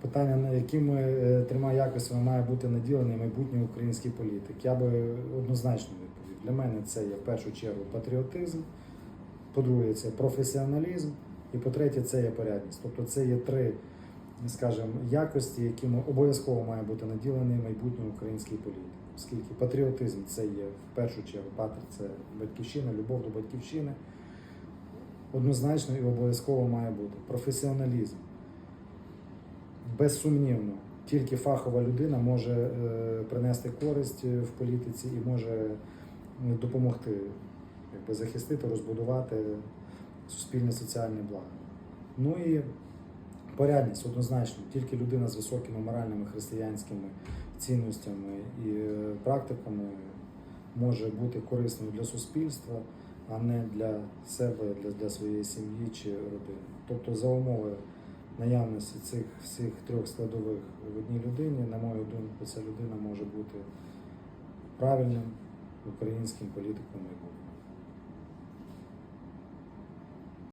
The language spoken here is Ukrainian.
Питання, на якими е, трьома якостями має бути наділений майбутній український політик. Я би однозначно відповів. Для мене це є в першу чергу патріотизм, по-друге, це професіоналізм, і по-третє, це є порядність. Тобто це є три, скажімо, якості, якими обов'язково має бути наділений майбутній український політик. Оскільки патріотизм це є в першу чергу патр, це батьківщина, любов до батьківщини. Однозначно і обов'язково має бути професіоналізм. Безсумнівно, тільки фахова людина може е, принести користь е, в політиці і може е, допомогти якби, захистити, розбудувати суспільне соціальне благо. Ну і порядність однозначно, тільки людина з високими моральними християнськими цінностями і практиками може бути корисною для суспільства, а не для себе, для, для своєї сім'ї чи родини. Тобто за умови наявності цих всіх трьох складових в одній людині, на мою думку, ця людина може бути правильним українським політиком майбутнього.